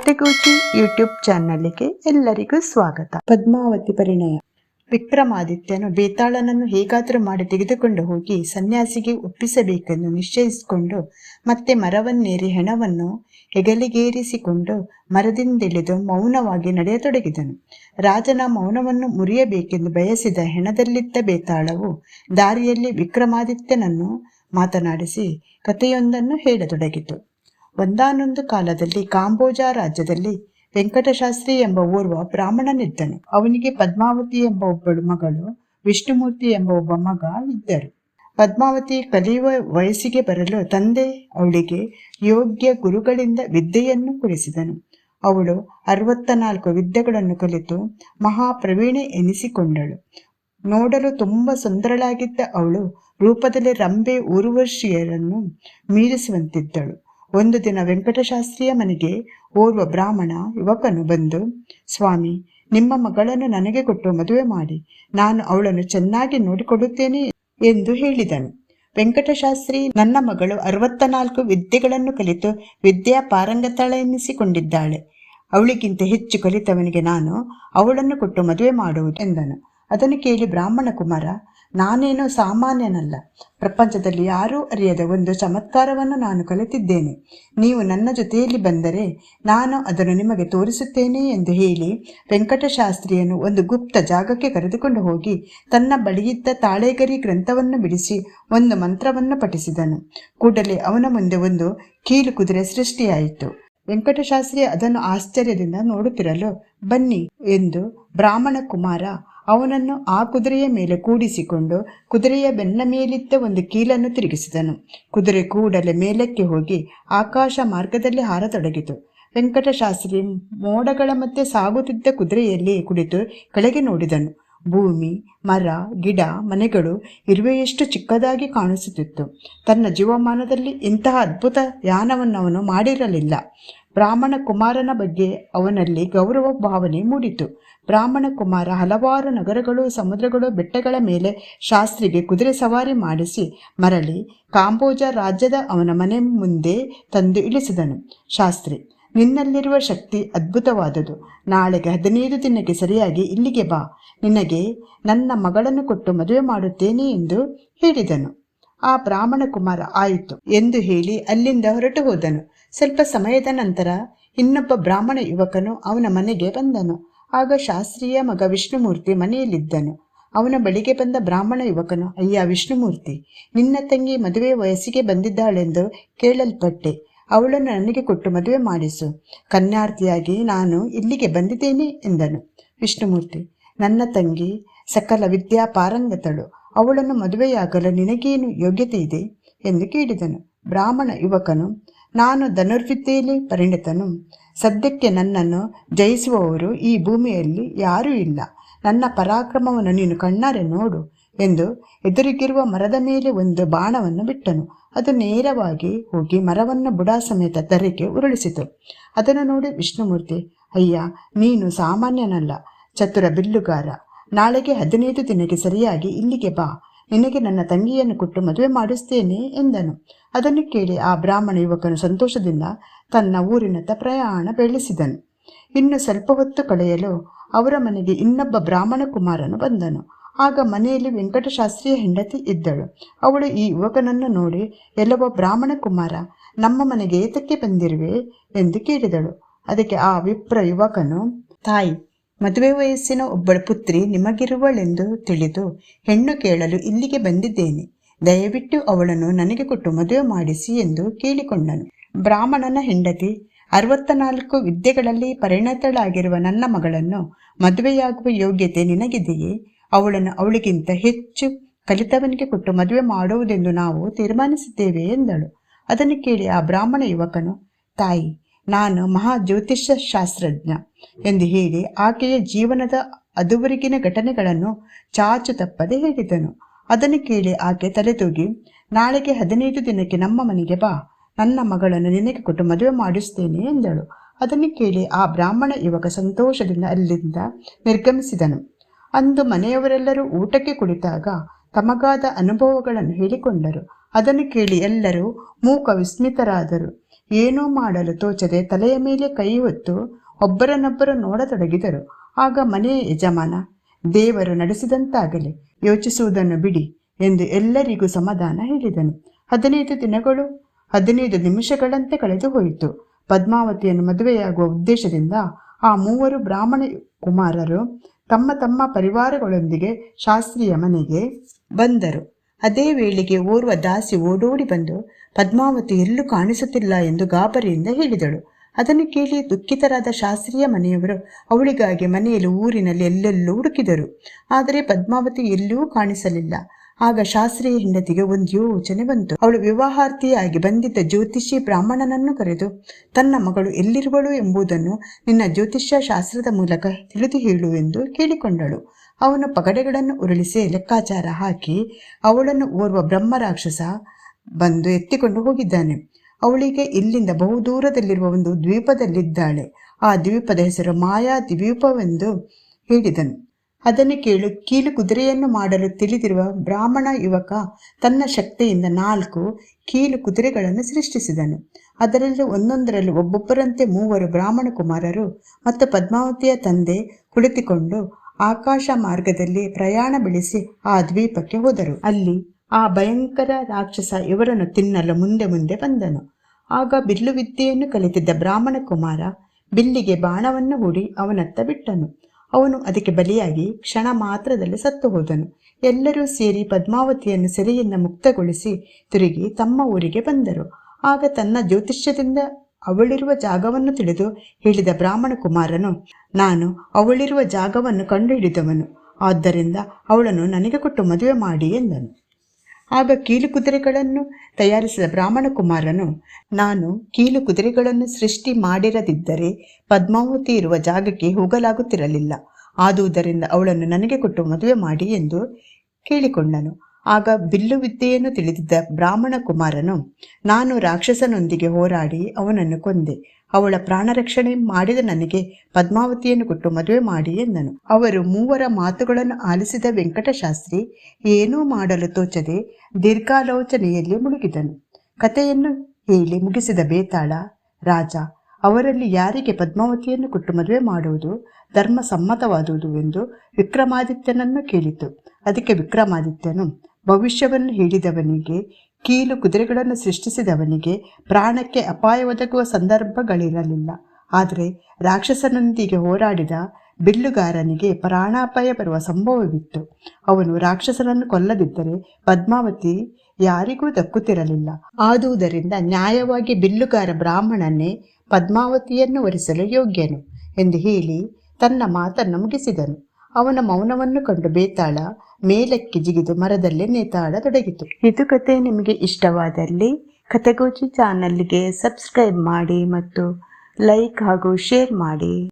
ಕತೆಗೂಚಿ YouTube ಚಾನಲ್ಗೆ ಎಲ್ಲರಿಗೂ ಸ್ವಾಗತ. ಪದ್ಮಾವತಿ ಪರಿಣಯ. ವಿಕ್ರಮಾದಿತ್ಯನು ಬೇತಾಳನನ್ನು ಹೇಗಾದರೂ ಮಾಡಿ ತೆಗೆದುಕೊಂಡು ಹೋಗಿ ಸನ್ಯಾಸಿಗೆ ಒಪ್ಪಿಸಬೇಕೆಂದು ನಿಶ್ಚಯಿಸಿಕೊಂಡು ಮತ್ತೆ ಮರವನ್ನೇರಿ ಹೆಣವನ್ನು ಹೆಗಲಿಗೇರಿಸಿಕೊಂಡು ಮರದಿಂದಿಳಿದು ಮೌನವಾಗಿ ನಡೆಯತೊಡಗಿದನು. ರಾಜನ ಮೌನವನ್ನು ಮುರಿಯಬೇಕೆಂದು ಬಯಸಿದ ಹೆಣದಲ್ಲಿದ್ದ ಬೇತಾಳವು ದಾರಿಯಲ್ಲಿ ವಿಕ್ರಮಾದಿತ್ಯನನ್ನು ಮಾತನಾಡಿಸಿ ಕಥೆಯೊಂದನ್ನು ಹೇಳತೊಡಗಿತು. ಒಂದಾನೊಂದು ಕಾಲದಲ್ಲಿ ಕಾಂಬೋಜ ರಾಜ್ಯದಲ್ಲಿ ವೆಂಕಟಶಾಸ್ತ್ರಿ ಎಂಬ ಓರ್ವ ಬ್ರಾಹ್ಮಣನಿದ್ದನು. ಅವನಿಗೆ ಪದ್ಮಾವತಿ ಎಂಬ ಒಬ್ಬಳು ಮಗಳು, ವಿಷ್ಣುಮೂರ್ತಿ ಎಂಬ ಒಬ್ಬ ಮಗ ಇದ್ದರು. ಪದ್ಮಾವತಿ ಕಲಿಯುವ ವಯಸ್ಸಿಗೆ ಬರಲು ತಂದೆ ಅವಳಿಗೆ ಯೋಗ್ಯ ಗುರುಗಳಿಂದ ವಿದ್ಯೆಯನ್ನು ಕೊಡಿಸಿದನು. ಅವಳು ಅರವತ್ತ ನಾಲ್ಕು ವಿದ್ಯೆಗಳನ್ನು ಕಲಿತು ಮಹಾಪ್ರವೀಣೆ ಎನಿಸಿಕೊಂಡಳು. ನೋಡಲು ತುಂಬ ಸುಂದರಳಾಗಿದ್ದ ಅವಳು ರೂಪದಲ್ಲಿ ರಂಬೆ ಊರ್ವಶಿಯರನ್ನು ಮೀರಿಸುವಂತಿದ್ದಳು. ಒಂದು ದಿನ ವೆಂಕಟಶಾಸ್ತ್ರಿಯ ಮನೆಗೆ ಓರ್ವ ಬ್ರಾಹ್ಮಣ ಯುವಕನು ಬಂದು, ಸ್ವಾಮಿ, ನಿಮ್ಮ ಮಗಳನ್ನು ನನಗೆ ಕೊಟ್ಟು ಮದುವೆ ಮಾಡಿ. ನಾನು ಅವಳನ್ನು ಚೆನ್ನಾಗಿ ನೋಡಿಕೊಳ್ಳುತ್ತೇನೆ ಎಂದು ಹೇಳಿದನು. ವೆಂಕಟಶಾಸ್ತ್ರಿ ನನ್ನ ಮಗಳು ಅರವತ್ತ ನಾಲ್ಕು ವಿದ್ಯೆಗಳನ್ನು ಕಲಿತು ವಿದ್ಯಾ ಪಾರಂಗತಳೆನ್ನಿಸಿಕೊಂಡಿದ್ದಾಳೆ ಅವಳಿಗಿಂತ ಹೆಚ್ಚು ಕಲಿತವನಿಗೆ ನಾನು ಅವಳನ್ನು ಕೊಟ್ಟು ಮದುವೆ ಮಾಡುವುದು ಎಂದನು. ಅದನ್ನು ಕೇಳಿ ಬ್ರಾಹ್ಮಣ ಕುಮಾರ ನಾನೇನು ಸಾಮಾನ್ಯನಲ್ಲ. ಪ್ರಪಂಚದಲ್ಲಿ ಯಾರೂ ಅರಿಯದ ಒಂದು ಚಮತ್ಕಾರವನ್ನು ನಾನು ಕಲಿತಿದ್ದೇನೆ. ನೀವು ನನ್ನ ಜೊತೆಯಲ್ಲಿ ಬಂದರೆ ನಾನು ಅದನ್ನು ನಿಮಗೆ ತೋರಿಸುತ್ತೇನೆ ಎಂದು ಹೇಳಿ ವೆಂಕಟಶಾಸ್ತ್ರಿಯನ್ನು ಒಂದು ಗುಪ್ತ ಜಾಗಕ್ಕೆ ಕರೆದುಕೊಂಡು ಹೋಗಿ ತನ್ನ ಬಳಿಯಿದ್ದ ತಾಳೆಗರಿ ಗ್ರಂಥವನ್ನು ಬಿಡಿಸಿ ಒಂದು ಮಂತ್ರವನ್ನು ಪಠಿಸಿದನು. ಕೂಡಲೇ ಅವನ ಮುಂದೆ ಒಂದು ಕೀಲು ಕುದುರೆ ಸೃಷ್ಟಿಯಾಯಿತು. ವೆಂಕಟಶಾಸ್ತ್ರಿ ಅದನ್ನು ಆಶ್ಚರ್ಯದಿಂದ ನೋಡುತ್ತಿರಲು, ಬನ್ನಿ ಎಂದು ಬ್ರಾಹ್ಮಣ ಕುಮಾರ ಅವನನ್ನು ಆ ಕುದುರೆಯ ಮೇಲೆ ಕೂಡಿಸಿಕೊಂಡು ಕುದುರೆಯ ಬೆನ್ನ ಮೇಲಿದ್ದ ಒಂದು ಕೀಲನ್ನು ತಿರುಗಿಸಿದನು. ಕುದುರೆ ಕೂಡಲೇ ಮೇಲಕ್ಕೆ ಹೋಗಿ ಆಕಾಶ ಮಾರ್ಗದಲ್ಲಿ ಹಾರತೊಡಗಿತು. ವೆಂಕಟಶಾಸ್ತ್ರಿ ಮೋಡಗಳ ಮತ್ತೆ ಸಾಗುತ್ತಿದ್ದ ಕುದುರೆಯಲ್ಲಿ ಕುಳಿತು ಕೆಳಗೆ ನೋಡಿದನು. ಭೂಮಿ, ಮರ, ಗಿಡ, ಮನೆಗಳು ಇರುವೆಯಷ್ಟು ಚಿಕ್ಕದಾಗಿ ಕಾಣಿಸುತ್ತಿತ್ತು. ತನ್ನ ಜೀವಮಾನದಲ್ಲಿ ಇಂತಹ ಅದ್ಭುತ ಯಾನವನ್ನು ಅವನು ಮಾಡಿರಲಿಲ್ಲ. ಬ್ರಾಹ್ಮಣ ಕುಮಾರನ ಬಗ್ಗೆ ಅವನಲ್ಲಿ ಗೌರವ ಭಾವನೆ ಮೂಡಿತು. ಬ್ರಾಹ್ಮಣ ಕುಮಾರ ಹಲವಾರು ನಗರಗಳು, ಸಮುದ್ರಗಳು, ಬೆಟ್ಟಗಳ ಮೇಲೆ ಶಾಸ್ತ್ರಿಗೆ ಕುದುರೆ ಸವಾರಿ ಮಾಡಿಸಿ ಮರಳಿ ಕಾಂಬೋಜ ರಾಜ್ಯದ ಅವನ ಮನೆ ಮುಂದೆ ತಂದು ಇಳಿಸಿದನು. ಶಾಸ್ತ್ರಿ, ನಿನ್ನಲ್ಲಿರುವ ಶಕ್ತಿ ಅದ್ಭುತವಾದುದು. ನಾಳೆಗೆ ಹದಿನೈದು ದಿನಕ್ಕೆ ಸರಿಯಾಗಿ ಇಲ್ಲಿಗೆ ಬಾ. ನಿನಗೆ ನನ್ನ ಮಗಳನ್ನು ಕೊಟ್ಟು ಮದುವೆ ಮಾಡುತ್ತೇನೆ ಎಂದು ಹೇಳಿದನು. ಆ ಬ್ರಾಹ್ಮಣ ಕುಮಾರ ಆಯಿತು ಎಂದು ಹೇಳಿ ಅಲ್ಲಿಂದ ಹೊರಟು ಹೋದನು. ಸ್ವಲ್ಪ ಸಮಯದ ನಂತರ ಇನ್ನೊಬ್ಬ ಬ್ರಾಹ್ಮಣ ಯುವಕನು ಅವನ ಮನೆಗೆ ಬಂದನು. ಆಗ ಶಾಸ್ತ್ರೀಯ ಮಗ ವಿಷ್ಣುಮೂರ್ತಿ ಮನೆಯಲ್ಲಿದ್ದನು. ಅವನ ಬಳಿಗೆ ಬಂದ ಬ್ರಾಹ್ಮಣ ಯುವಕನು, ಅಯ್ಯ ವಿಷ್ಣುಮೂರ್ತಿ, ನಿನ್ನ ತಂಗಿ ಮದುವೆ ವಯಸ್ಸಿಗೆ ಬಂದಿದ್ದಾಳೆಂದು ಕೇಳಲ್ಪಟ್ಟೆ. ಅವಳನ್ನು ನನಗೆ ಕೊಟ್ಟು ಮದುವೆ ಮಾಡಿಸು. ಕನ್ಯಾರ್ಥಿಯಾಗಿ ನಾನು ಇಲ್ಲಿಗೆ ಬಂದಿದ್ದೇನೆ ಎಂದನು. ವಿಷ್ಣುಮೂರ್ತಿ, ನನ್ನ ತಂಗಿ ಸಕಲ ವಿದ್ಯಾ ಪಾರಂಗತಳು. ಅವಳನ್ನು ಮದುವೆಯಾಗಲು ನಿನಗೇನು ಯೋಗ್ಯತೆ ಇದೆ? ಎಂದು ಕೇಳಿದನು. ಬ್ರಾಹ್ಮಣ ಯುವಕನು ನಾನು ಧನುರ್ವಿದ್ಯೆಯಲ್ಲಿ ಪರಿಣಿತನು. ಸದ್ಯಕ್ಕೆ ನನ್ನನ್ನು ಜಯಿಸುವವರು ಈ ಭೂಮಿಯಲ್ಲಿ ಯಾರೂ ಇಲ್ಲ. ನನ್ನ ಪರಾಕ್ರಮವನ್ನು ನೀನು ಕಣ್ಣಾರೆ ನೋಡು ಎಂದು ಎದುರಿಗಿರುವ ಮರದ ಮೇಲೆ ಒಂದು ಬಾಣವನ್ನು ಬಿಟ್ಟನು. ಅದು ನೇರವಾಗಿ ಹೋಗಿ ಮರವನ್ನು ಬುಡ ಸಮೇತ ತರೆಗೆ ಉರುಳಿಸಿತು. ಅದನ್ನು ನೋಡಿ ವಿಷ್ಣುಮೂರ್ತಿ, ಅಯ್ಯ, ನೀನು ಸಾಮಾನ್ಯನಲ್ಲ, ಚತುರ ಬಿಲ್ಲುಗಾರ. ನಾಳೆಗೆ ಹದಿನೈದು ದಿನಕ್ಕೆ ಸರಿಯಾಗಿ ಇಲ್ಲಿಗೆ ಬಾ. ನಿನಗೆ ನನ್ನ ತಂಗಿಯನ್ನು ಕೊಟ್ಟು ಮದುವೆ ಮಾಡಿಸ್ತೇನೆ ಎಂದನು. ಅದನ್ನು ಕೇಳಿ ಆ ಬ್ರಾಹ್ಮಣ ಯುವಕನು ಸಂತೋಷದಿಂದ ತನ್ನ ಊರಿನತ್ತ ಪ್ರಯಾಣ ಬೆಳೆಸಿದನು. ಇನ್ನು ಸ್ವಲ್ಪ ಹೊತ್ತು ಕಳೆಯಲು ಅವರ ಮನೆಗೆ ಇನ್ನೊಬ್ಬ ಬ್ರಾಹ್ಮಣ ಕುಮಾರನು ಬಂದನು. ಆಗ ಮನೆಯಲ್ಲಿ ವೆಂಕಟಶಾಸ್ತ್ರಿಯ ಹೆಂಡತಿ ಇದ್ದಳು. ಅವಳು ಈ ಯುವಕನನ್ನು ನೋಡಿ, ಎಲ್ಲವ ಬ್ರಾಹ್ಮಣ ಕುಮಾರ, ನಮ್ಮ ಮನೆಗೆ ಏತಕ್ಕೆ ಬಂದಿರುವೆ? ಎಂದು ಕೇಳಿದಳು. ಅದಕ್ಕೆ ಆ ವಿಪ್ರ ಯುವಕನು, ತಾಯಿ ಮದುವೆ ವಯಸ್ಸಿನ ಒಬ್ಬಳ ಪುತ್ರಿ ನಿಮಗಿರುವಳೆಂದು ತಿಳಿದು ಹೆಣ್ಣು ಕೇಳಲು ಇಲ್ಲಿಗೆ ಬಂದಿದ್ದೇನೆ. ದಯವಿಟ್ಟು ಅವಳನ್ನು ನನಗೆ ಕೊಟ್ಟು ಮದುವೆ ಮಾಡಿಸಿ ಎಂದು ಕೇಳಿಕೊಂಡನು. ಬ್ರಾಹ್ಮಣನ ಹೆಂಡತಿ ಅರವತ್ತ ನಾಲ್ಕು ವಿದ್ಯೆಗಳಲ್ಲಿ ಪರಿಣತಳಾಗಿರುವ ನನ್ನ ಮಗಳನ್ನು ಮದುವೆಯಾಗುವ ಯೋಗ್ಯತೆ ನಿನಗಿದೆಯೇ? ಅವಳನ್ನು ಅವಳಿಗಿಂತ ಹೆಚ್ಚು ಕಲಿತವನಿಗೆ ಕೊಟ್ಟು ಮದುವೆ ಮಾಡುವುದೆಂದು ನಾವು ತೀರ್ಮಾನಿಸಿದ್ದೇವೆ ಎಂದಳು. ಅದನ್ನು ಕೇಳಿ ಆ ಬ್ರಾಹ್ಮಣ ಯುವಕನು, ತಾಯಿ ನಾನು ಮಹಾ ಜ್ಯೋತಿಷ್ಯ ಶಾಸ್ತ್ರಜ್ಞ ಎಂದು ಹೇಳಿ ಆಕೆಯ ಜೀವನದ ಅದುವರೆಗಿನ ಘಟನೆಗಳನ್ನು ಚಾಚು ತಪ್ಪದೆ ಹೇಳಿದನು. ಅದನ್ನು ಕೇಳಿ ಆಕೆ ತಲೆದೂಗಿ, ನಾಳೆಗೆ ಹದಿನೈದು ದಿನಕ್ಕೆ ನಮ್ಮ ಮನೆಗೆ ಬಾ. ನನ್ನ ಮಗಳನ್ನು ನಿನಗೆ ಕೊಟ್ಟು ಮದುವೆ ಮಾಡಿಸ್ತೇನೆ ಎಂದಳು. ಅದನ್ನು ಕೇಳಿ ಆ ಬ್ರಾಹ್ಮಣ ಯುವಕ ಸಂತೋಷದಿಂದ ಅಲ್ಲಿಂದ ನಿರ್ಗಮಿಸಿದನು. ಅಂದು ಮನೆಯವರೆಲ್ಲರೂ ಊಟಕ್ಕೆ ಕುಳಿತಾಗ ತಮಗಾದ ಅನುಭವಗಳನ್ನು ಹೇಳಿಕೊಂಡರು. ಅದನ್ನು ಕೇಳಿ ಎಲ್ಲರೂ ಮೂಕ ವಿಸ್ಮಿತರಾದರು. ಏನೂ ಮಾಡಲು ತೋಚದೆ ತಲೆಯ ಮೇಲೆ ಕೈ ಹೊತ್ತು ಒಬ್ಬರನ್ನೊಬ್ಬರು ನೋಡತೊಡಗಿದರು. ಆಗ ಮನೆಯ ಯಜಮಾನ, ದೇವರು ನಡೆಸಿದಂತಾಗಲಿ, ಯೋಚಿಸುವುದನ್ನು ಬಿಡಿ ಎಂದು ಎಲ್ಲರಿಗೂ ಸಮಾಧಾನ ಹೇಳಿದನು. ಹದಿನೈದು ದಿನಗಳು, ಹದಿನೈದು ನಿಮಿಷಗಳಂತೆ ಕಳೆದು ಹೋಯಿತು. ಪದ್ಮಾವತಿಯನ್ನು ಮದುವೆಯಾಗುವ ಉದ್ದೇಶದಿಂದ ಆ ಮೂವರು ಬ್ರಾಹ್ಮಣ ಕುಮಾರರು ತಮ್ಮ ತಮ್ಮ ಪರಿವಾರಗಳೊಂದಿಗೆ ಶಾಸ್ತ್ರೀಯ ಮನೆಗೆ ಬಂದರು. ಅದೇ ವೇಳೆಗೆ ಓರ್ವ ದಾಸಿ ಓಡೋಡಿ ಬಂದು, ಪದ್ಮಾವತಿ ಎಲ್ಲೂ ಕಾಣಿಸುತ್ತಿಲ್ಲ ಎಂದು ಗಾಬರಿಯಿಂದ ಹೇಳಿದಳು. ಅದನ್ನು ಕೇಳಿ ದುಃಖಿತರಾದ ಶಾಸ್ತ್ರೀಯ ಮನೆಯವರು ಅವಳಿಗಾಗಿ ಮನೆಯಲ್ಲಿ ಊರಿನಲ್ಲಿ ಎಲ್ಲೆಲ್ಲೂ ಹುಡುಕಿದರು. ಆದರೆ ಪದ್ಮಾವತಿ ಎಲ್ಲೂ ಕಾಣಿಸಲಿಲ್ಲ. ಆಗ ಶಾಸ್ತ್ರೀಯ ಹೆಂಡತಿಗೆ ಒಂದು ಯೋಚನೆ ಬಂತು. ಅವಳು ವಿವಾಹಾರ್ಥಿಯಾಗಿ ಬಂದಿದ್ದ ಜ್ಯೋತಿಷಿ ಬ್ರಾಹ್ಮಣನನ್ನು ಕರೆದು, ತನ್ನ ಮಗಳು ಎಲ್ಲಿರುವಳು ಎಂಬುದನ್ನು ನಿನ್ನ ಜ್ಯೋತಿಷ್ಯ ಶಾಸ್ತ್ರದ ಮೂಲಕ ತಿಳಿದು ಹೇಳು ಎಂದು ಕೇಳಿಕೊಂಡಳು. ಅವನು ಪಗಡೆಗಳನ್ನು ಉರುಳಿಸಿ ಲೆಕ್ಕಾಚಾರ ಹಾಕಿ ಅವಳನ್ನು ಓರ್ವ ಬ್ರಹ್ಮ ರಾಕ್ಷಸ ಬಂದು ಎತ್ತಿಕೊಂಡು ಹೋಗಿದ್ದಾನೆ. ಅವಳಿಗೆ ಇಲ್ಲಿಂದ ಬಹುದೂರದಲ್ಲಿರುವ ಒಂದು ದ್ವೀಪದಲ್ಲಿದ್ದಾಳೆ. ಆ ದ್ವೀಪದ ಹೆಸರು ಮಾಯಾ ದ್ವೀಪವೆಂದು ಹೇಳಿದನು. ಅದನ್ನು ಕೇಳು, ಕೀಲು ಕುದುರೆಯನ್ನು ಮಾಡಲು ತಿಳಿದಿರುವ ಬ್ರಾಹ್ಮಣ ಯುವಕ ತನ್ನ ಶಕ್ತಿಯಿಂದ ನಾಲ್ಕು ಕೀಲು ಕುದುರೆಗಳನ್ನು ಸೃಷ್ಟಿಸಿದನು. ಅದರಲ್ಲಿ ಒಂದೊಂದರಲ್ಲಿ ಒಬ್ಬೊಬ್ಬರಂತೆ ಮೂವರು ಬ್ರಾಹ್ಮಣ ಕುಮಾರರು ಮತ್ತು ಪದ್ಮಾವತಿಯ ತಂದೆ ಕುಳಿತುಕೊಂಡು ಆಕಾಶ ಮಾರ್ಗದಲ್ಲಿ ಪ್ರಯಾಣ ಬೆಳೆಸಿ ಆ ದ್ವೀಪಕ್ಕೆ ಹೋದರು. ಅಲ್ಲಿ ಆ ಭಯಂಕರ ರಾಕ್ಷಸ ಇವರನ್ನು ತಿನ್ನಲು ಮುಂದೆ ಮುಂದೆ ಬಂದನು. ಆಗ ಬಿಲ್ಲು ವಿದ್ಯೆಯನ್ನು ಕಲಿತಿದ್ದ ಬ್ರಾಹ್ಮಣ ಕುಮಾರ ಬಿಲ್ಲಿಗೆ ಬಾಣವನ್ನು ಹೂಡಿ ಅವನತ್ತ ಬಿಟ್ಟನು. ಅವನು ಅದಕ್ಕೆ ಬಲಿಯಾಗಿ ಕ್ಷಣ ಮಾತ್ರದಲ್ಲಿ ಸತ್ತು ಹೋದನು. ಎಲ್ಲರೂ ಸೇರಿ ಪದ್ಮಾವತಿಯನ್ನು ಸೆರೆಯಿಂದ ಮುಕ್ತಗೊಳಿಸಿ ತಿರುಗಿ ತಮ್ಮ ಊರಿಗೆ ಬಂದರು. ಆಗ ತನ್ನ ಜ್ಯೋತಿಷ್ಯದಿಂದ ಅವಳಿರುವ ಜಾಗವನ್ನು ತಿಳಿದು ಹೇಳಿದ ಬ್ರಾಹ್ಮಣ ಕುಮಾರನು, ನಾನು ಅವಳಿರುವ ಜಾಗವನ್ನು ಕಂಡುಹಿಡಿದವನು, ಆದ್ದರಿಂದ ಅವಳನ್ನು ನನಗೆ ಕೊಟ್ಟು ಮದುವೆ ಮಾಡಿ ಎಂದನು. ಆಗ ಕೀಲು ಕುದುರೆಗಳನ್ನು ತಯಾರಿಸಿದ ಬ್ರಾಹ್ಮಣ ಕುಮಾರನು, ನಾನು ಕೀಲು ಕುದುರೆಗಳನ್ನು ಸೃಷ್ಟಿ ಮಾಡಿರದಿದ್ದರೆ ಪದ್ಮಾವತಿ ಇರುವ ಜಾಗಕ್ಕೆ ಹೋಗಲಾಗುತ್ತಿರಲಿಲ್ಲ. ಆದುದರಿಂದ ಅವಳನ್ನು ನನಗೆ ಕೊಟ್ಟು ಮದುವೆ ಮಾಡಿ ಎಂದು ಕೇಳಿಕೊಂಡನು. ಆಗ ಬಿಲ್ಲು ವಿದ್ಯೆಯನ್ನು ತಿಳಿದಿದ್ದ ಬ್ರಾಹ್ಮಣ ಕುಮಾರನು, ನಾನು ರಾಕ್ಷಸನೊಂದಿಗೆ ಹೋರಾಡಿ ಅವನನ್ನು ಕೊಂದೆ. ಅವಳ ಪ್ರಾಣರಕ್ಷಣೆ ಮಾಡಿದ ನನಗೆ ಪದ್ಮಾವತಿಯನ್ನು ಕೊಟ್ಟು ಮದುವೆ ಮಾಡಿ ಎಂದನು. ಅವರು ಮೂವರ ಮಾತುಗಳನ್ನು ಆಲಿಸಿದ ವೆಂಕಟಶಾಸ್ತ್ರಿ, ಏನೂ ಮಾಡಲು ತೋಚದೆ ದೀರ್ಘಾಲೋಚನೆಯಲ್ಲಿ ಮುಳುಗಿದನು. ಕಥೆಯನ್ನು ಹೇಳಿ ಮುಗಿಸಿದ ಬೇತಾಳ, ರಾಜ, ಅವರಲ್ಲಿ ಯಾರಿಗೆ ಪದ್ಮಾವತಿಯನ್ನು ಕೊಟ್ಟು ಮದುವೆ ಮಾಡುವುದು ಧರ್ಮ ಸಮ್ಮತವಾದುದು ಎಂದು ವಿಕ್ರಮಾದಿತ್ಯನನ್ನು ಕೇಳಿತು. ಅದಕ್ಕೆ ವಿಕ್ರಮಾದಿತ್ಯನು ಭವಿಷ್ಯವನ್ನು ಹೇಳಿದವನಿಗೆ ಕೀಲು ಕುದುರೆಗಳನ್ನು ಸೃಷ್ಟಿಸಿದವನಿಗೆ ಪ್ರಾಣಕ್ಕೆ ಅಪಾಯ ಒದಗುವ ಸಂದರ್ಭಗಳಿರಲಿಲ್ಲ. ಆದರೆ ರಾಕ್ಷಸನೊಂದಿಗೆ ಹೋರಾಡಿದ ಬಿಲ್ಲುಗಾರನಿಗೆ ಪ್ರಾಣಾಪಾಯ ಬರುವ ಸಂಭವವಿತ್ತು. ಅವನು ರಾಕ್ಷಸನನ್ನು ಕೊಲ್ಲದಿದ್ದರೆ ಪದ್ಮಾವತಿ ಯಾರಿಗೂ ದಕ್ಕುತ್ತಿರಲಿಲ್ಲ. ಆದುದರಿಂದ ನ್ಯಾಯವಾಗಿ ಬಿಲ್ಲುಗಾರ ಬ್ರಾಹ್ಮಣನೇ ಪದ್ಮಾವತಿಯನ್ನು ವರಿಸಲು ಯೋಗ್ಯನು ಎಂದು ಹೇಳಿ ತನ್ನ ಮಾತನ್ನು ಮುಗಿಸಿದನು. ಅವನ ಮೌನವನ್ನು ಕಂಡು ಬೇತಾಳ ಮೇಲಕ್ಕೆ ಜಿಗಿದು ಮರದಲ್ಲೇ ನೇತಾಡತೊಡಗಿತು ಇದು ಕತೆ ನಿಮಗೆ ಇಷ್ಟವಾದಲ್ಲಿ ಕತೆಗೋಚಿ ಚಾನಲ್ಗೆ ಸಬ್ಸ್ಕ್ರೈಬ್ ಮಾಡಿ ಮತ್ತು ಲೈಕ್ ಹಾಗೂ ಶೇರ್ ಮಾಡಿ.